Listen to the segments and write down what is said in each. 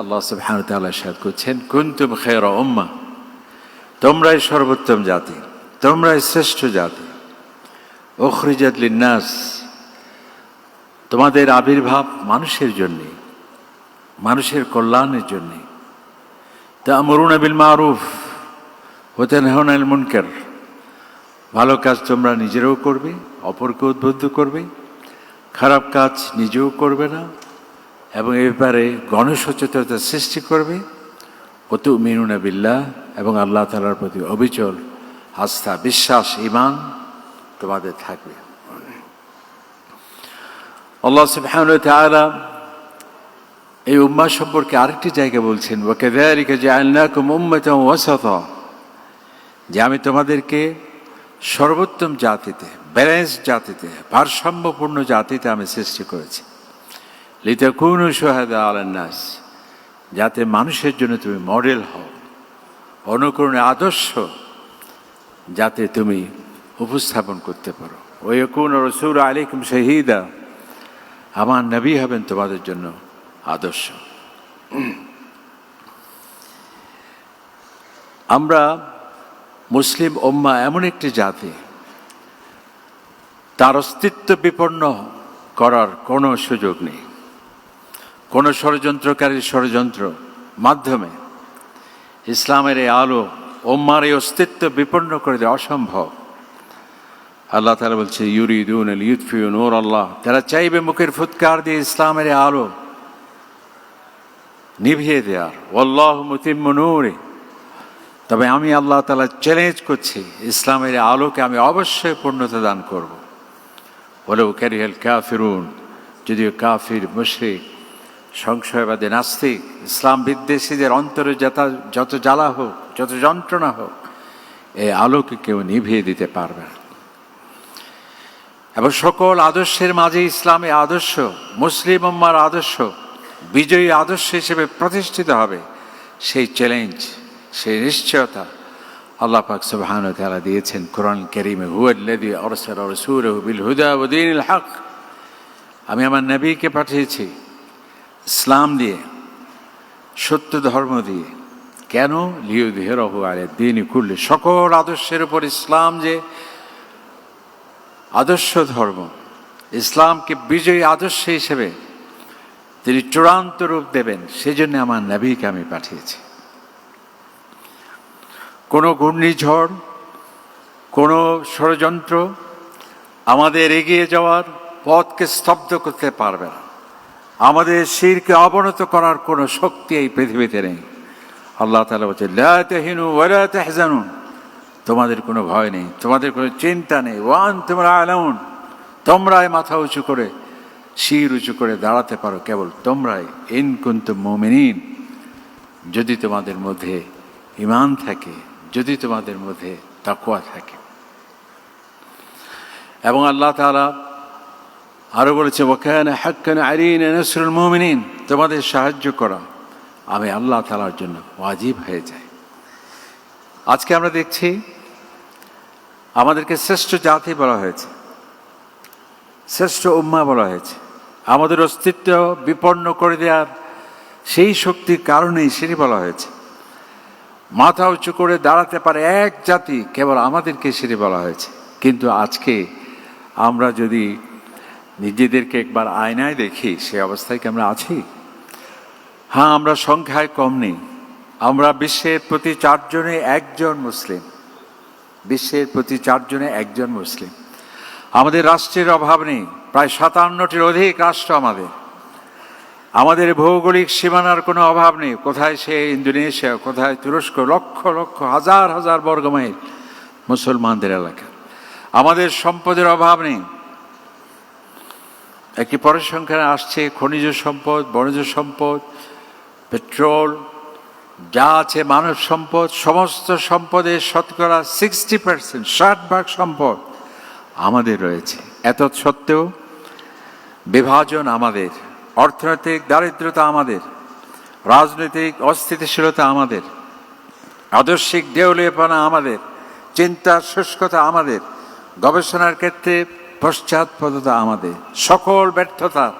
আল্লাহ সুবহানাহু ওয়া তাআলা সাদ করছেন, কুনতুম খায়রা উম্মা তোমরাই সর্বোত্তম জাতি, তোমরাই শ্রেষ্ঠ জাতি। উখরিজাত লিন্নাস, তোমাদের আবির্ভাব মানুষের জন্য, মানুষের কল্যাণের জন্য। তা'মুরুনা বিল মারুফ ওয়া তানহাউনা আনিল মুনকার, ভালো কাজ তোমরা নিজেরাও করবে, অপরকে উদ্বুদ্ধ করবে, খারাপ কাজ নিজেও করবে না। এবং এ ব্যাপারে গণসচেতনতা সৃষ্টি করবে। অতু মিনুনা বিল্লাহ এবং আল্লাহ তালার প্রতি অবিচল আস্থা, বিশ্বাস ইমান তোমাদের থাকবে। আল্লাহ তাআলা এই উম্মা সম্পর্কে আরেকটি জায়গা বলছেন যে আমি তোমাদেরকে সর্বোত্তম জাতিতে ব্যালেন্স জাতিতে, ভারসাম্যপূর্ণ জাতিতে আমি সৃষ্টি করেছি। লিতাকুনু সোহাদা আলান্নাস যাতে মানুষের জন্য তুমি মডেল হও, অনুকরণে আদর্শ, যাতে তুমি উপস্থাপন করতে পারো। ওই কোন রসুর আলিকুম শহীদা, আমার নবী হবেন তোমাদের জন্য আদর্শ। আমরা মুসলিম ওম্মা এমন একটি জাতি, তার অস্তিত্ব বিপন্ন করার কোনো সুযোগ নেই। কোনো ষড়যন্ত্রকারীর ষড়যন্ত্র মাধ্যমে ইসলামের এই আলো ওম্মার এই অস্তিত্ব বিপন্ন করে দেওয়া অসম্ভব। আল্লাহ তালা বলছে, ইউরিদুন আল ইউদফিউ নূর আল্লাহ। তারা চাইবে মুখের ফুৎকার দিয়ে ইসলামের আলো নিভিয়ে দেওয়ার। মুতিম নূরে। তবে আমি আল্লাহ তালা চ্যালেঞ্জ করছি, ইসলামের আলোকে আমি অবশ্যই পূর্ণতা দান করব। বলেও ক্যারিয়াল কাফিরুন, যদিও কাফির, মুশরিক সংশয়বাদী নাস্তিক, ইসলাম বিদ্বেষীদের অন্তরে যত যত জ্বালা হোক, যত যন্ত্রণা হোক এই আলোকে কেউ নিভিয়ে দিতে পারবে না। এবং সকল আদর্শের মাঝে ইসলামে আদর্শ, মুসলিম উম্মার আদর্শ, বিজয়ী আদর্শ হিসেবে প্রতিষ্ঠিত হবে, সেই চ্যালেঞ্জ সেই নিশ্চয়তা আল্লাহ পাক সুবহান দিয়েছেন কোরআন কারীমে হুয়াল্লাযী আরসালা রাসূলাহু বিল হুদা ওয়া হক। আমি আমার নবীকে পাঠিয়েছি ইসলাম দিয়ে, সত্য ধর্ম দিয়ে, কেন? লিউ দেহের আলে দিনই খুললে সকল আদর্শের উপর ইসলাম যে আদর্শ ধর্ম, ইসলামকে বিজয়ী আদর্শ হিসেবে তিনি চূড়ান্ত রূপ দেবেন, সেজন্য আমার নবীকে আমি পাঠিয়েছি। কোনো ঘূর্ণিঝড়, কোনো ষড়যন্ত্র আমাদের এগিয়ে যাওয়ার পথকে স্তব্ধ করতে পারবে না। আমাদের শিরকে অবনত করার কোনো শক্তি এই পৃথিবীতে নেই। আল্লাহ তালা বলছে লাহিনু ওয়ালাতাহজানুন তোমাদের কোনো ভয় নেই, তোমাদের কোনো চিন্তা নেই। ওয়ান তোমরা আলাউন। তোমরাই মাথা উঁচু করে, শির উঁচু করে দাঁড়াতে পারো কেবল তোমরাই। ইন কুন্তু মোমিনিন। যদি তোমাদের মধ্যে ইমান থাকে, যদি তোমাদের মধ্যে তাকুয়া থাকে। এবং আল্লাহ তালা আরও বলেছে ওখানে হাক্কান আরিন নসরুল মোমিনিন। তোমাদের সাহায্য করা। আমি আল্লাহ তালার জন্য ওয়াজিব হয়ে যায় আজকে আমরা দেখছি, আমাদেরকে শ্রেষ্ঠ জাতি বলা হয়েছে, শ্রেষ্ঠ উম্মা বলা হয়েছে। আমাদের অস্তিত্ব বিপন্ন করে দেওয়ার সেই শক্তির কারণেই সেটি বলা হয়েছে। মাথা উঁচু করে দাঁড়াতে পারে এক জাতি, কেবল আমাদেরকে সেটি বলা হয়েছে। কিন্তু আজকে আমরা যদি নিজেদেরকে একবার আয়নায় দেখি সে অবস্থায় কি আমরা আছি? হ্যাঁ আমরা সংখ্যায় কম নেই। আমরা বিশ্বের প্রতি চারজনে একজন মুসলিম। বিশ্বের প্রতি চারজনে একজন মুসলিম। আমাদের রাষ্ট্রের অভাব নেই। প্রায় সাতান্নটির অধিক রাষ্ট্র আমাদের। আমাদের ভৌগোলিক সীমানার কোনো অভাব নেই। কোথায় সে ইন্দোনেশিয়া, কোথায় তুরস্ক, লক্ষ লক্ষ, হাজার হাজার বর্গমাইল মুসলমানদের এলাকা। আমাদের সম্পদের অভাব নেই। একটি পরিসংখ্যানে আসছে খনিজ সম্পদ, বনজ সম্পদ, পেট্রোল, যা আছে মানব সম্পদ, সমস্ত সম্পদের শতকরা সিক্সটি পার্সেন্ট ষাট ভাগ সম্পদ আমাদের রয়েছে। এত সত্ত্বেও বিভাজন আমাদের, অর্থনৈতিক দারিদ্রতা আমাদের, রাজনৈতিক অস্থিতিশীলতা আমাদের, আদর্শিক দেউলিয়াপনা আমাদের, চিন্তার শুষ্কতা আমাদের, গবেষণার ক্ষেত্রে পশ্চাৎপদতা আমাদের, সকল ব্যর্থতা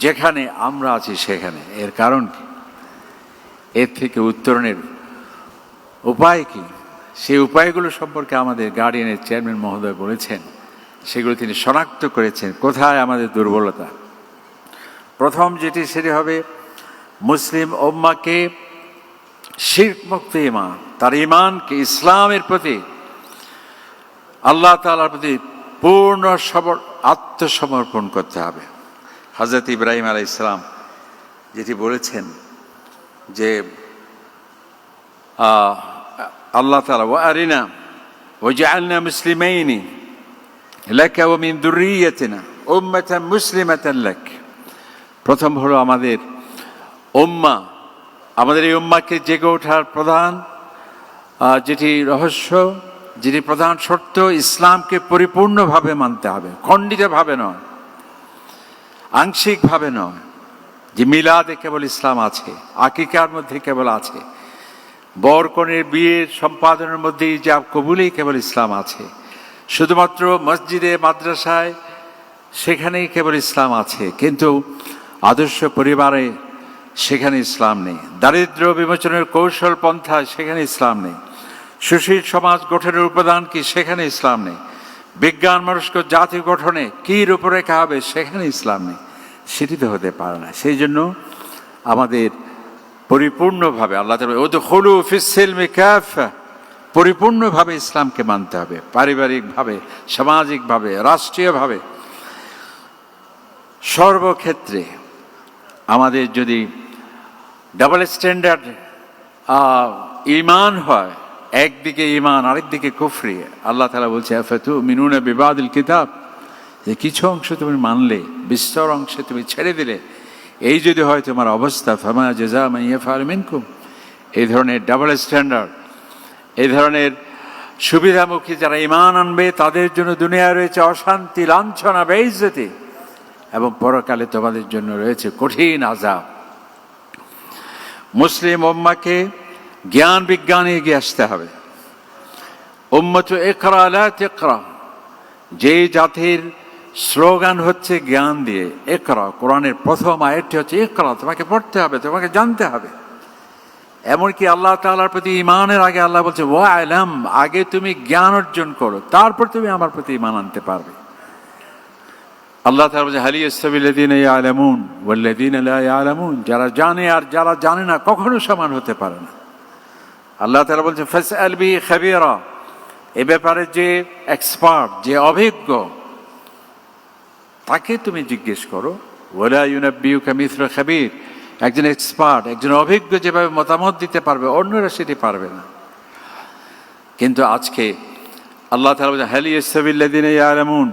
যেখানে আমরা আছি সেখানে। এর কারণ কি? এর থেকে উত্তরণের উপায় কি? সেই উপায়গুলো সম্পর্কে আমাদের গার্ডিয়ানের চেয়ারম্যান মহোদয় বলেছেন। সেগুলো তিনি শনাক্ত করেছেন। কোথায় আমাদের দুর্বলতা? প্রথম যেটি সেটি হবে, মুসলিম ওম্মাকে শিরমুক্ত ইমান, তার ইমানকে ইসলামের প্রতি, আল্লাহ তালার প্রতি পূর্ণ সমর আত্মসমর্পণ করতে হবে। হজরত ইব্রাহিম আলাই ইসলাম যেটি বলেছেন যে আল্লাহ তালা ও আরিনা ও যে আল্লাহ মুসলিমাইনি লেখা ও মিন দুরিয়াতিনা উম্মাতা মুসলিমাতান লেখ প্রথম হলো আমাদের উম্মা, আমাদের এই উম্মাকে জেগে ওঠার প্রধান যেটি রহস্য যেটি প্রধান শর্ত ইসলামকে পরিপূর্ণভাবে মানতে হবে, খণ্ডিতভাবে নয়, আংশিকভাবে নয়, যে মিলাদে কেবল ইসলাম আছে, আকিকার মধ্যে কেবল আছে, বরকনের বিয়ের সম্পাদনের মধ্যে যা কবুলেই কেবল ইসলাম আছে, শুধুমাত্র মসজিদে, মাদ্রাসায় সেখানেই কেবল ইসলাম আছে, কিন্তু আদর্শ পরিবারে সেখানে ইসলাম নেই দারিদ্র বিমোচনের কৌশল পন্থা সেখানে ইসলাম নেই। সুশীল সমাজ গঠনের উপাদান কি? সেখানে ইসলাম নেই। বিজ্ঞান, মনস্ক, জাতি গঠনে কী রূপরেখা হবে? সেখানে ইসলাম নেই। সেটি তো হতে পারে না। সেই জন্য আমাদের পরিপূর্ণভাবে আল্লাহ তালা ওদ হলু ফিসেল মেকাফা পরিপূর্ণভাবে ইসলামকে মানতে হবে। পারিবারিকভাবে, সামাজিকভাবে, রাষ্ট্রীয়ভাবে। সর্বক্ষেত্রে আমাদের যদি ডাবল স্ট্যান্ডার্ড ইমান হয় একদিকে ইমান আরেকদিকে কুফরি। আল্লাহ তালা বলছে আফাতু মিনুনা বিবাদুল কিতাব? যে কিছু অংশ তুমি মানলে, বিস্তর অংশে তুমি ছেড়ে দিলে, এই যদি হয় তোমার অবস্থা, ফামা জেজা ফার মিনকুম। এই ধরনের ডাবল স্ট্যান্ডার্ড, এই ধরনের সুবিধামুখী যারা ইমান আনবে, তাদের জন্য দুনিয়ায় রয়েছে অশান্তি, লাঞ্ছনা, বেইজ্জতি, এবং পরকালে তোমাদের জন্য রয়েছে কঠিন আজাব মুসলিম ওম্মাকে জ্ঞান বিজ্ঞানে এগিয়ে আসতে হবে। উম্মত একরা তেকরা। যে জাতির স্লোগান হচ্ছে জ্ঞান দিয়ে একরা কোরআনের প্রথম আয়াতটি হচ্ছে একরা তোমাকে পড়তে হবে, তোমাকে জানতে হবে। এমনকি আল্লাহ তাআলার প্রতি ইমানের আগে আল্লাহ বলছে ও আলাম আগে তুমি জ্ঞান অর্জন করো, তারপর তুমি আমার প্রতি ইমান আনতে পারবে। আল্লাহ তাআলা বলছে, হালি লা ইয়ালামুন। যারা জানে আর যারা জানে না, কখনো সমান হতে পারে না। আল্লাহ তাআলা বলছে, ফাসআল বি খাবীরা। এ ব্যাপারে যে এক্সপার্ট যে অভিজ্ঞ, তাকে তুমি জিজ্ঞেস করো ওলা ইউনাব্বিউকা মিথ্র খাবির? একজন এক্সপার্ট একজন অভিজ্ঞ যেভাবে মতামত দিতে পারবে, অন্যরা সেটি পারবে না। কিন্তু আজকে আল্লাহ তাআলা বলছে, হালি ইসতাবিল্লাযীনা ইয়ালামুন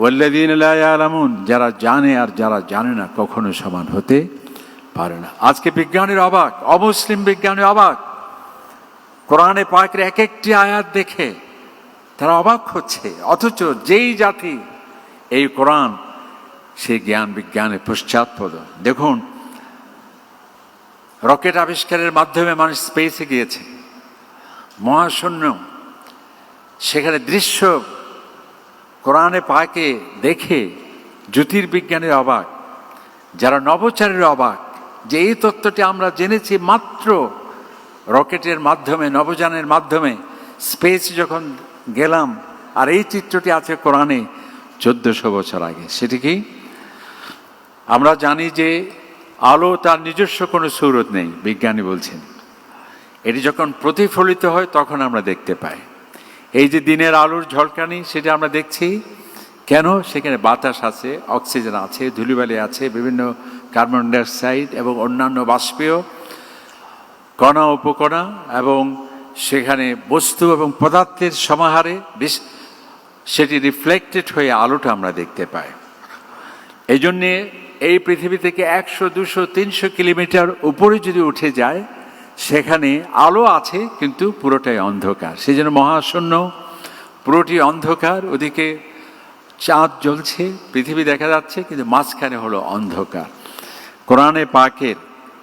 ওয়াল্লাযীনা লা ইয়ালামুন? যারা জানে আর যারা জানে না, কখনো সমান হতে পারে না। আজকে বিজ্ঞানের অবাক, অমুসলিম বিজ্ঞানী অবাক। কোরআনে পাকের এক একটি আয়াত দেখে তারা অবাক হচ্ছে। অথচ যেই জাতি এই কোরআন সেই জ্ঞান বিজ্ঞানের পশ্চাৎপদ দেখুন, রকেট আবিষ্কারের মাধ্যমে মানুষ স্পেসে গিয়েছে। মহাশূন্য, সেখানে দৃশ্য কোরআনে পাকে দেখে জ্যোতির্বিজ্ঞানের অবাক, যারা নবচারের অবাক, যে এই তত্ত্বটি আমরা জেনেছি মাত্র রকেটের মাধ্যমে, নবযানের মাধ্যমে স্পেস যখন গেলাম, আর এই চিত্রটি আছে কোরআনে চোদ্দশো বছর আগে। সেটি কি? আমরা জানি যে আলো তার নিজস্ব কোনো সুরত নেই, বিজ্ঞানী বলছেন। এটি যখন প্রতিফলিত হয়, তখন আমরা দেখতে পাই। এই যে দিনের আলোর ঝলকানি, সেটা আমরা দেখছি। কেন? সেখানে বাতাস আছে, অক্সিজেন আছে, ধুলিবালি আছে, বিভিন্ন কার্বন ডাইঅক্সাইড এবং অন্যান্য বাষ্পীয় কণা, উপকণা এবং সেখানে বস্তু এবং পদার্থের সমাহারে বেশ- সেটি রিফ্লেক্টেড হয়ে আলোটা আমরা দেখতে পাই। এই জন্যে এই পৃথিবী থেকে একশো, দুশো, তিনশো কিলোমিটার উপরে যদি উঠে যায়, সেখানে আলো আছে কিন্তু পুরোটাই অন্ধকার। সেই জন্য মহাশূন্য, পুরোটি অন্ধকার, ওদিকে চাঁদ জ্বলছে, পৃথিবী দেখা যাচ্ছে, কিন্তু মাঝখানে হলো অন্ধকার। কোরআনে পাকের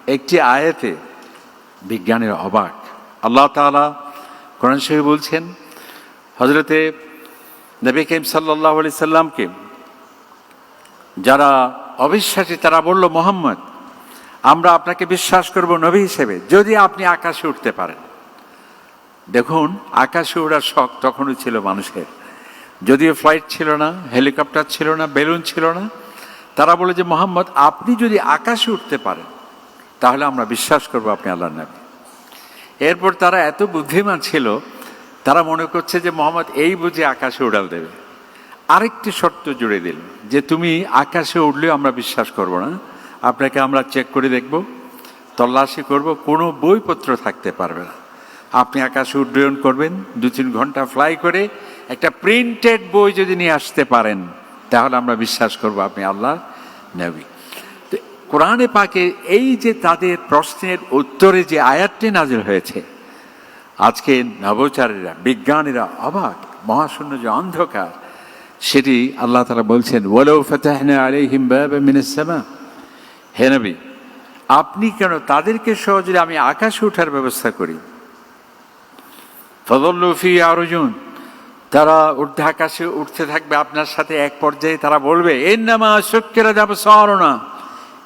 একটি আয়াতে বিজ্ঞানের অবাক। আল্লাহ তাআলা কোরআন শরীফ বলছেন হজরতে নবী করিম সাল্লাহ আলি সাল্লামকে, যারা অবিশ্বাসী তারা বলল, মোহাম্মদ, আমরা আপনাকে বিশ্বাস করব নবী হিসেবে, যদি আপনি আকাশে উঠতে পারেন। দেখুন, আকাশে ওড়ার শখ তখনও ছিল মানুষের। যদিও ফ্লাইট ছিল না, হেলিকপ্টার ছিল না, বেলুন ছিল না, তারা বলে যে, মোহাম্মদ, আপনি যদি আকাশে উঠতে পারেন তাহলে আমরা বিশ্বাস করব আপনি আল্লাহ নবী। এরপর তারা এত বুদ্ধিমান ছিল, তারা মনে করছে যে মোহাম্মদ এই বুঝে আকাশে উড়াল দেবে। আরেকটি শর্ত জুড়ে দিল, যে তুমি আকাশে উঠলেও আমরা বিশ্বাস করব না। আপনাকে আমরা চেক করে দেখব, তল্লাশি করব, কোনো বইপত্র থাকতে পারবে না। আপনি আকাশে উড্ডয়ন করবেন, দু তিন ঘণ্টা ফ্লাই করে একটা প্রিন্টেড বই যদি নিয়ে আসতে পারেন, তাহলে আমরা বিশ্বাস করব আপনি আল্লাহ নবী। কোরআনে পাকে এই যে তাদের প্রশ্নের উত্তরে যে আয়াতটি নাজিল হয়েছে, আজকে নবচারীরা, বিজ্ঞানীরা অবাক, মহাশূন্য যে অন্ধকার, সেটি আল্লাহ তালা বলছেন, ওয়ালাউ ফাতাহনা হে নবী, আপনি কেন তাদেরকে সহজে আমি আকাশে ওঠার ব্যবস্থা করি? ফদল্লুফি আরজুন, তারা ঊর্ধ্ব আকাশে উঠতে থাকবে, আপনার সাথে এক পর্যায়ে তারা বলবে এর নামা সত্যেরা যাবে না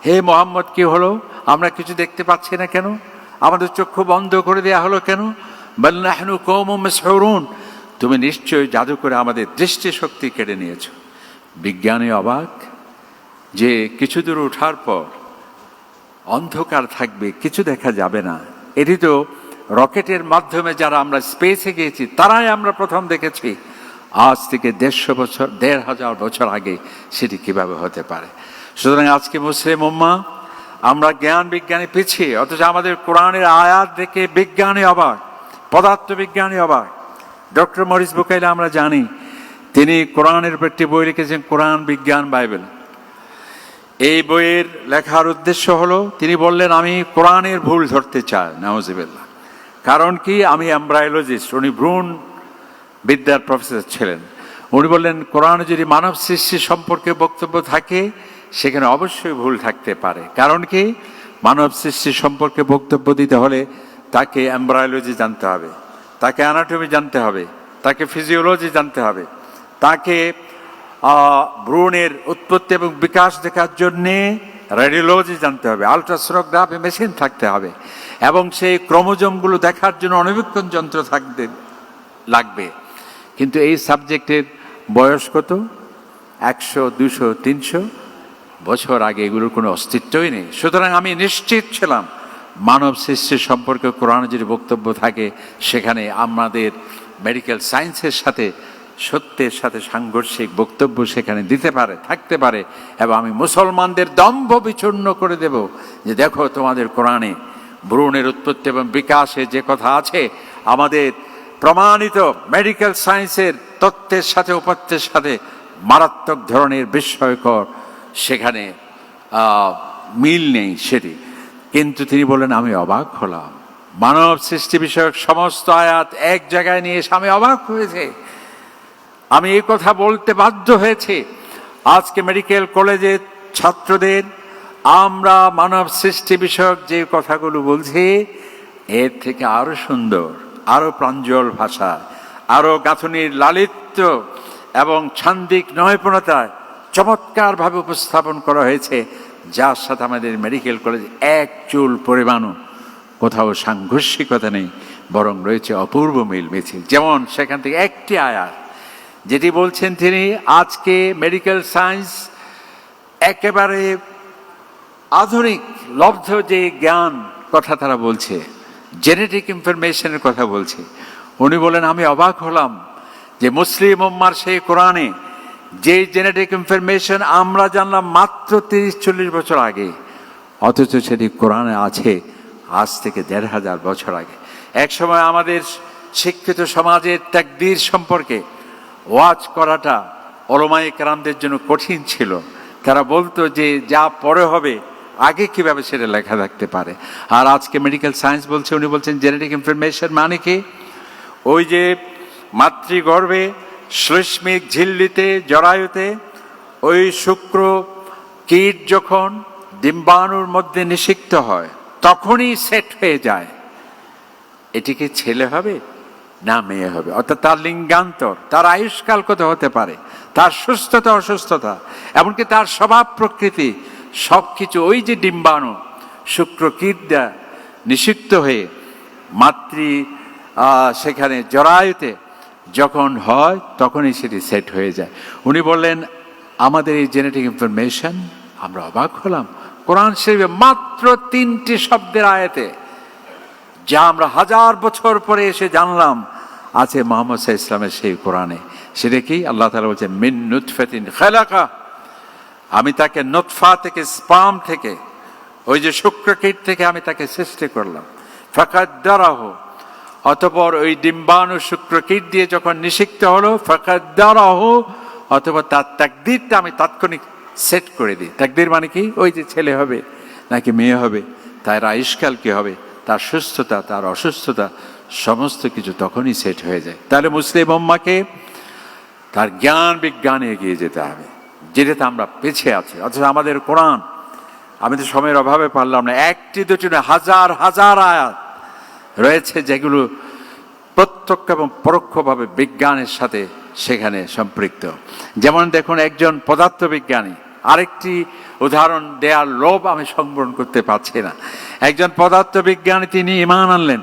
হে মোহাম্মদ, কি হলো? আমরা কিছু দেখতে পাচ্ছি না কেন? আমাদের চক্ষু বন্ধ করে দেয়া হলো কেন? বল্লাহনু কৌম মেসরুন তুমি নিশ্চয়ই জাদু করে আমাদের দৃষ্টিশক্তি কেড়ে নিয়েছ। বিজ্ঞানী অবাক, যে কিছু দূর ওঠার পর অন্ধকার থাকবে, কিছু দেখা যাবে না। এটি তো রকেটের মাধ্যমে যারা আমরা স্পেসে গিয়েছি, তারাই আমরা প্রথম দেখেছি। আজ থেকে দেড়শো বছর, দেড় হাজার বছর আগে সেটি কীভাবে হতে পারে? সুতরাং আজকে মুসলিম উম্মা, আমরা জ্ঞান বিজ্ঞানে পিছিয়ে, অথচ আমাদের কোরআনের আয়াত দেখে বিজ্ঞানে অবাক, পদার্থবিজ্ঞানী অবাক। ডক্টর মরিস বুকাইলে, আমরা জানি, তিনি কোরআনের উপর একটি বই লিখেছেন, কোরআন বিজ্ঞান বাইবেল। এই বইয়ের লেখার উদ্দেশ্য হলো, তিনি বললেন, আমি কোরআনের ভুল ধরতে চাই নওয়াজিবিল্লা কারণ কি? আমি অ্যাম্ব্রায়োলজিস্ট উনি ভ্রূণ বিদ্যার প্রফেসর ছিলেন। উনি বললেন, কোরআনে যদি মানব সৃষ্টি সম্পর্কে বক্তব্য থাকে সেখানে অবশ্যই ভুল থাকতে পারে। কারণ কি? মানব সৃষ্টি সম্পর্কে বক্তব্য দিতে হলে তাকে অ্যাম্ব্রায়োলজি জানতে হবে, তাকে অ্যানাটমি জানতে হবে, তাকে ফিজিওলজি জানতে হবে, তাকে ভ্রূণের উৎপত্তি এবং বিকাশ দেখার জন্যে রেডিওলজি জানতে হবে আলট্রাসোনোগ্রাফি মেশিন থাকতে হবে এবং সেই ক্রোমোজোমগুলো দেখার জন্য অণুবীক্ষণ যন্ত্র থাকতে লাগবে। কিন্তু এই সাবজেক্টের বয়স কত? একশো, দুশো, তিনশো? বছর আগে এগুলোর কোনো অস্তিত্বই নেই। সুতরাং আমি নিশ্চিত ছিলাম, মানব সৃষ্টি সম্পর্কে কোরআনে যদি বক্তব্য থাকে, সেখানে আমাদের মেডিকেল সায়েন্সের সাথে, সত্যের সাথে সাংঘর্ষিক বক্তব্য সেখানে দিতে পারে, থাকতে পারে, এবং আমি মুসলমানদের দম্ভ বিচ্ছন্ন করে দেব যে দেখো তোমাদের কোরআনে ভ্রূণের উৎপত্তি এবং বিকাশে যে কথা আছে, আমাদের প্রমাণিত মেডিকেল সায়েন্সের তত্ত্বের সাথে উপাত্তের সাথে মারাত্মক ধরনের বিস্ময়কর সেখানে মিল নেই সেটি। কিন্তু তিনি বললেন, আমি অবাক হলাম। মানব সৃষ্টি বিষয়ক সমস্ত আয়াত এক জায়গায় নিয়ে এসে আমি অবাক হয়েছে। আমি এই কথা বলতে বাধ্য হয়েছে। আজকে মেডিকেল কলেজের ছাত্রদের, আমরা মানব সৃষ্টি বিষয়ক যে কথাগুলো বলছি, এর থেকে আরও সুন্দর, আরও প্রাঞ্জল ভাষা, আরও গাঁথনির লালিত্য এবং ছান্দিক নৈপুণতায় চমৎকারভাবে উপস্থাপন করা হয়েছে, যার সাথে আমাদের মেডিকেল কলেজ এক চুল পরিমাণও কোথাও সাংঘর্ষিকতা নেই, বরং রয়েছে অপূর্ব মিল মিছিল যেমন সেখান থেকে একটি আয়াত, যেটি বলছেন তিনি, আজকে মেডিকেল সায়েন্স একেবারে আধুনিক, লব্ধ যে জ্ঞান, কথা তারা বলছে জেনেটিক ইনফরমেশনের কথা বলছে। উনি বলেন, আমি অবাক হলাম যে মুসলিম উম্মার সেই কোরআনে যে জেনেটিক ইনফরমেশন আমরা জানলাম মাত্র তিরিশ, চল্লিশ বছর আগে, অথচ সেটি কোরআনে আছে আজ থেকে দেড় হাজার বছর আগে। এক সময় আমাদের শিক্ষিত সমাজের ত্যাগদীর সম্পর্কে ওয়াজ করাটা অলমাই কেরামদের জন্য কঠিন ছিল। তারা বলতো যে যা পরে হবে, আগে কীভাবে সেটা লেখা থাকতে পারে। আর আজকে মেডিকেল সায়েন্স বলছে, উনি বলছেন জেনেটিক ইনফরমেশন মানে কি? ওই যে মাতৃগর্ভে শ্লেষ্মিক ঝিল্লিতে, জরায়ুতে, ওই শুক্র কীট যখন ডিম্বাণুর মধ্যে নিষিক্ত হয়, তখনই সেট হয়ে যায়। এটিকে ছেলে হবে? না, মেয়ে হবে। অর্থাৎ তার লিঙ্গান্তর, তার আয়ুষ্কাল কত হতে পারে? তার সুস্থতা, অসুস্থতা, এমনকি তার স্বভাব প্রকৃতি সব কিছু ওই যে ডিম্বাণু, শুক্র শুক্রকীর্দা নিষিক্ত হয়ে মাতৃ সেখানে জরায়ুতে যখন হয়, তখনই সেটি সেট হয়ে যায়। উনি বললেন, আমাদের এই জেনেটিক ইনফরমেশন আমরা অবাক হলাম। কোরআন শরীফে মাত্র তিনটি শব্দের আয়াতে, যা আমরা হাজার বছর পরে এসে জানলাম, আছে মোহাম্মদ সাহা ইসলামের সেই কোরআনে। সেটা কি? আল্লাহ তালা বলছে মিন নুৎফেতিন খেলাকা। আমি তাকে নোৎফা থেকে, স্পাম থেকে, ওই যে শুক্রকীট থেকে আমি তাকে সৃষ্টি করলাম। ফাঁকাত দ্বারাহ অতপর ওই ডিম্বাণু শুক্রকীট দিয়ে যখন নিষিক্ত হলো ফাঁকাত দ্বারাহ অথবা তার তাকদিরটা আমি তাৎক্ষণিক সেট করে দিই। তাকদির মানে কি? ওই যে ছেলে হবে, নাকি মেয়ে হবে, তার আয়ুষ্কাল কি হবে, তার সুস্থতা, তার অসুস্থতা, সমস্ত কিছু তখনই সেট হয়ে যায়। তাহলে মুসলিম উম্মাকে তার জ্ঞান বিজ্ঞানে এগিয়ে যেতে হবে, যেটাতে আমরা পেছে আছি। অথচ আমাদের কোরআন, আমি তো সময়ের অভাবে পারলাম না, একটি দুটি হাজার হাজার আয়াত। রয়েছে যেগুলো প্রত্যক্ষ এবং পরোক্ষভাবে বিজ্ঞানের সাথে সেখানে সম্পৃক্ত। যেমন দেখুন, একজন পদার্থবিজ্ঞানী, আরেকটি উদাহরণ দেওয়ার লোভ আমি সংবরণ করতে পারছি না। একজন পদার্থবিজ্ঞানী তিনি ইমান আনলেন।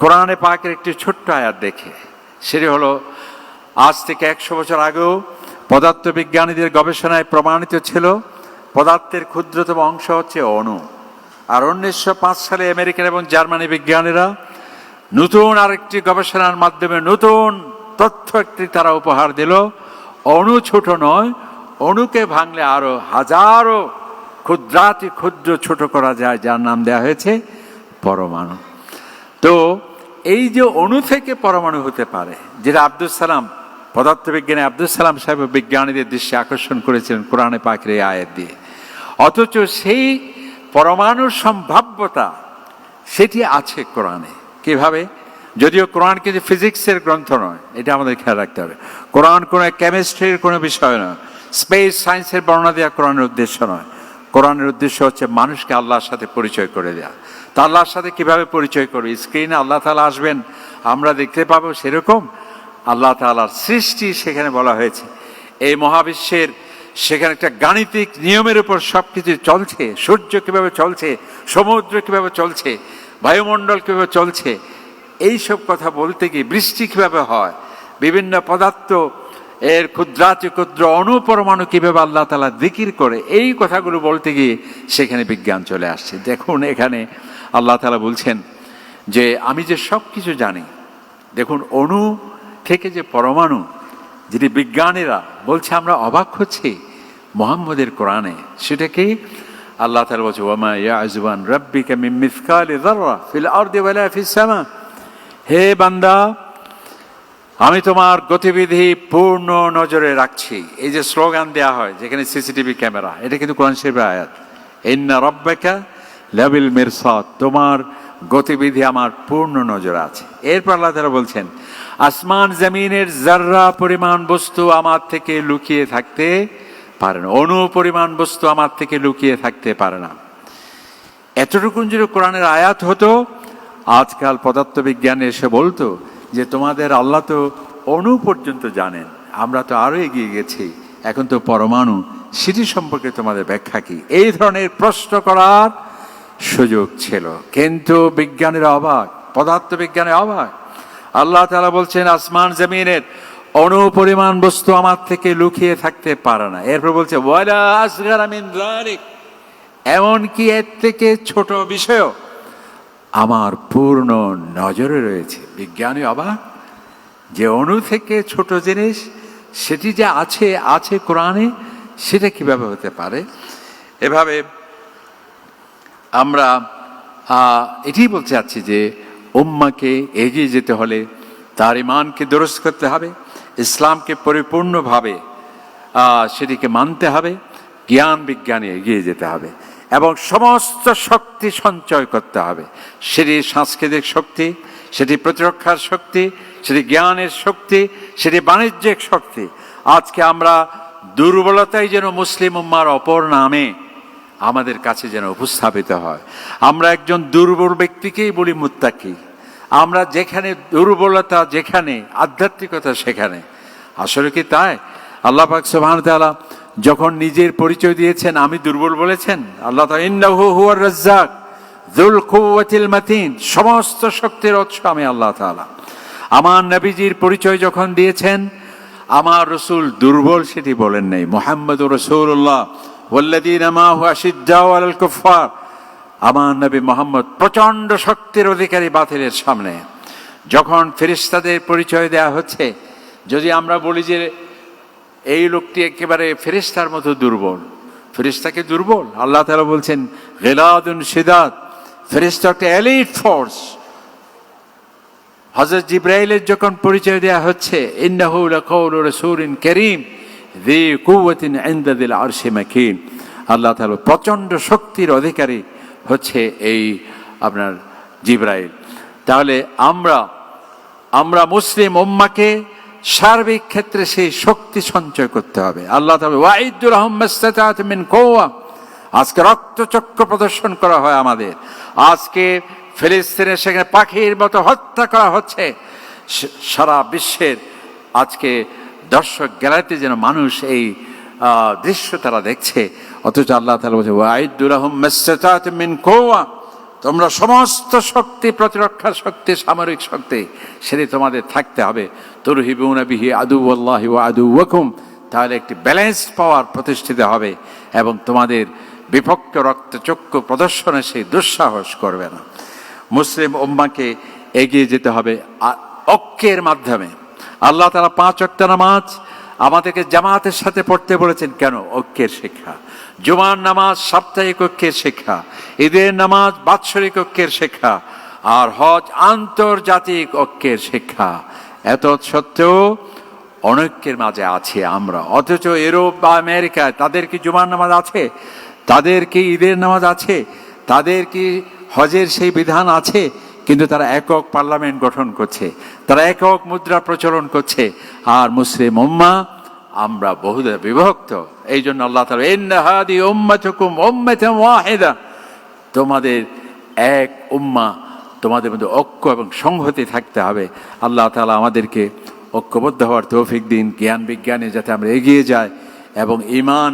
কোরআনে পাকের একটি ছোট্ট আয়াত দেখে। সেটি হলো, আজ থেকে একশো বছর আগেও পদার্থবিজ্ঞানীদের গবেষণায় প্রমাণিত ছিল, পদার্থের ক্ষুদ্রতম অংশ হচ্ছে অণু। আর উনিশশো পাঁচ সালে আমেরিকান এবং জার্মানি বিজ্ঞানীরা নতুন আরেকটি গবেষণার মাধ্যমে নতুন তথ্য একটি তারা উপহার দিল। অণু ছোট নয়, অণুকে ভাঙলে আরও হাজারো ক্ষুদ্রাতি ক্ষুদ্র ছোট করা যায়, যার নাম দেওয়া হয়েছে পরমাণু। তো এই যে অণু থেকে পরমাণু হতে পারে, যেটা আব্দুল সালাম, পদার্থবিজ্ঞানী আব্দুল সালাম সাহেব বিজ্ঞানীদের দৃষ্টি আকর্ষণ করেছিলেন কোরআনে পাখির এই আয়াত দিয়ে। অথচ সেই পরমাণুর সম্ভাব্যতা, সেটি আছে কোরআনে। কীভাবে? যদিও কোরআন কিন্তু ফিজিক্সের গ্রন্থ নয়, এটা আমাদের খেয়াল রাখতে হবে। কোরআন কোনো কেমিস্ট্রির কোনো বিষয় নয় স্পেস সায়েন্সের বর্ণনা দেওয়া কোরআনের উদ্দেশ্য নয়। কোরআনের উদ্দেশ্য হচ্ছে মানুষকে আল্লাহর সাথে পরিচয় করে দেওয়া তা আল্লাহর সাথে কীভাবে পরিচয় করবে? স্ক্রিনে আল্লাহ তালা আসবেন, আমরা দেখতে পাবো সেরকম আল্লাহ তালার সৃষ্টি সেখানে বলা হয়েছে। এই মহাবিশ্বের সেখানে একটা গাণিতিক নিয়মের উপর সব কিছু চলছে, সূর্য কীভাবে চলছে, সমুদ্র কীভাবে চলছে, বায়ুমণ্ডল কীভাবে চলছে এই সব কথা বলতে গিয়ে বৃষ্টি কীভাবে হয়, বিভিন্ন পদার্থ, এর ক্ষুদ্রাতি ক্ষুদ্র অনুপরমাণু কীভাবে আল্লাহ তালা দিকির করে, এই কথাগুলো বলতে গিয়ে সেখানে বিজ্ঞান চলে আসছে। দেখুন এখানে আল্লাহ তালা বলছেন যে, আমি যে সব কিছু জানি, দেখুন অণু থেকে যে পরমাণু যেটি বিজ্ঞানীরা, বলছে আমরা অবাক হচ্ছি। মোহাম্মদের কোরআনে সেটা কি আল্লাহ তাআলা বলছে, ওয়ামা ইয়াজবান রাব্বিকা মিন মিসকালি ফিল আরদি ওয়ালা ফিস সামা। হে বান্দা, আমি তোমার গতিবিধি পূর্ণ নজরে রাখছি। এই যে স্লোগান দেয়া হয়, যেখানে সিসিটিভি ক্যামেরা, এটা কিন্তু কোরআন শরীফের আয়াত। ইন্না রব্বাকা লাবিল মিরসাদ। তোমার গতিবিধি আমার পূর্ণ নজরে আছে। এরপর আল্লাহ তাআলা বলছেন, আসমান জমিনের জাররা পরিমাণ বস্তু আমার থেকে লুকিয়ে থাকতে পারে না। অনু পরিমাণ বস্তু আমার থেকে লুকিয়ে থাকতে পারে না। এতটুকু যদি কোরআনের আয়াত হতো, আজকাল পদার্থবিজ্ঞানে এসে বলতো যে, তোমাদের আল্লাহ তো অণু পর্যন্ত জানেন, আমরা তো আরও এগিয়ে গেছি। এখন তো পরমাণু, সেটি সম্পর্কে তোমাদের ব্যাখ্যা কি? এই ধরনের প্রশ্ন করার সুযোগ ছিল। কিন্তু বিজ্ঞানের অবাক, পদার্থবিজ্ঞানের অবাক। আল্লাহ তাআলা বলছেন, আসমান জমিনের অণু পরিমাণ বস্তু আমার থেকে লুকিয়ে থাকতে পারে না। এরপর বলছে, ওয়ালা আসগার এমনকি এর থেকে ছোট বিষয় আমার পূর্ণ নজরে রয়েছে। বিজ্ঞানী অবাক, যে অণু থেকে ছোট জিনিস, সেটি যে আছে আছে কোরআনে, সেটা কীভাবে হতে পারে? এভাবে আমরা এটি বলতে চাচ্ছি যে, উম্মাকে এগিয়ে যেতে হলে তার ইমানকে দুরস্ত করতে হবে। ইসলামকে পরিপূর্ণভাবে সেটিকে মানতে হবে, জ্ঞান বিজ্ঞানে এগিয়ে যেতে হবে এবং সমস্ত শক্তি সঞ্চয় করতে হবে। সেটি সাংস্কৃতিক শক্তি, সেটি প্রতিরক্ষার শক্তি, সেটি জ্ঞানের শক্তি, সেটি বাণিজ্যিক শক্তি। আজকে আমরা দুর্বলতাই যেন মুসলিম উম্মার অপর নামে আমাদের কাছে যেন উপস্থাপিত হয়। আমরা একজন দুর্বল ব্যক্তিকেই বলি মুত্তাকি। আমরা যেখানে দুর্বলতা যেখানে, আধ্যাত্মিকতা সেখানে। আসলে কি তাই? আল্লাহ পাক তাআলা যখন নিজের পরিচয় দিয়েছেন, আমি দুর্বল বলেছেন? আল্লাহ হুয়ার রাজ্জাক, যুল কুওয়াতিল মাতিন, সমস্ত শক্তির উৎস আমি আল্লাহ তাআলা। আমার নবীজির পরিচয় যখন দিয়েছেন, আমার রসুল দুর্বল সেটি বলেন নাই। মোহাম্মদ রসুল্লাহ ওয়াল্লাদিন মাহু আশিদ্দাও আলাল কুফার আমার নবী মোহাম্মদ প্রচণ্ড শক্তির অধিকারী বাতিলের সামনে। যখন ফেরিস্তাদের পরিচয় দেয়া হচ্ছে, যদি আমরা বলি যে এই লোকটি একেবারে ফেরিস্তার মতো দুর্বল ফেরিস্তাকে দুর্বল? আল্লাহ তালা বলছেন, গেলাদুন সিদাত ফেরিস্তা একটা এলিট ফোর্স। হজরত জিব্রাইলের যখন পরিচয় দেওয়া হচ্ছে, ইন্নাহু লাকাউল রাসূলিন কারীম, যী কুওয়াতিন ইনদা দিল আরশি মাকিন আল্লাহ তাআলা প্রচণ্ড শক্তির অধিকারী হচ্ছে এই আপনার জিব্রাইল। তাহলে আমরা আমরা মুসলিম উম্মাকে সার্বিক ক্ষেত্রে সেই শক্তি সঞ্চয় করতে হবে। আল্লাহ ওয়াইদুর আহম্মাস্তাতাত মিন কুওয়া। আজকে রক্তচক্র প্রদর্শন করা হয় আমাদের। আজকে ফিলিস্তিনের সেখানে পাখির মতো হত্যা করা হচ্ছে। সারা বিশ্বের আজকে দর্শক গ্যালারিতে যেন মানুষ এই দৃশ্য তারা দেখছে। অথচ আল্লাহ তালা বলছে মিন তোমরা সমস্ত শক্তি প্রতিরক্ষা শক্তি, সামরিক শক্তি, সেটি তোমাদের থাকতে হবে। তোর হিবুনা বিহি আদু আল্লাহ আদু ওয়াকুম তাহলে একটি ব্যালেন্সড পাওয়ার প্রতিষ্ঠিত হবে এবং তোমাদের বিপক্ষ রক্তচক্ষু প্রদর্শনে সেই দুঃসাহস করবে না। মুসলিম উম্মাকে এগিয়ে যেতে হবে ঐক্যের মাধ্যমে। আল্লাহ তারা পাঁচ অক্ট নামাজ আমাদেরকে জামাতের সাথে পড়তে বলেছেন, কেন? ঐক্যের শিক্ষা। জুমার নামাজ সাপ্তাহিক ঐক্যের শিক্ষা, ঈদের নামাজ বাৎসরিক ঐক্যের শিক্ষা, আর হজ আন্তর্জাতিক ঐক্যের শিক্ষা। এত সত্ত্বেও অনৈক্যের মাঝে আছে আমরা। অথচ ইউরোপ বা আমেরিকায় তাদের কি জুমার নামাজ আছে? তাদের কি ঈদের নামাজ আছে? তাদের কি হজের সেই বিধান আছে? কিন্তু তারা একক পার্লামেন্ট গঠন করছে, তারা একক মুদ্রা প্রচলন করছে। আর মুসলিম উম্মা আমরা বহুদা বিভক্ত। এই জন্য আল্লাহ তালা ওয়াহিদা। তোমাদের এক উম্মা তোমাদের মধ্যে ঐক্য এবং সংহতি থাকতে হবে। আল্লাহ তালা আমাদেরকে ঐক্যবদ্ধ হওয়ার তৌফিক দিন, জ্ঞান বিজ্ঞানে যাতে আমরা এগিয়ে যাই এবং ইমান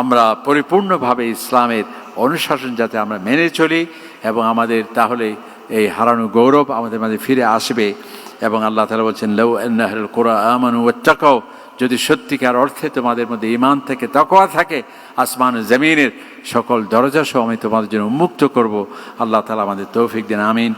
আমরা পরিপূর্ণভাবে ইসলামের অনুশাসন যাতে আমরা মেনে চলি এবং আমাদের তাহলে এই হারানো গৌরব আমাদের মাঝে ফিরে আসবে। এবং আল্লাহ তালা বলছেন লৌ আন্নাহুল কোরআ আমানু ওয়াত্তাকাও যদি সত্যিকার অর্থে তোমাদের মধ্যে ইমান থেকে তকোয়া থাকে আসমান জমিনের সকল দরজাসহ আমি তোমাদের জন্য উন্মুক্ত করব। আল্লাহ তালা আমাদের তৌফিক দিন, আমিন।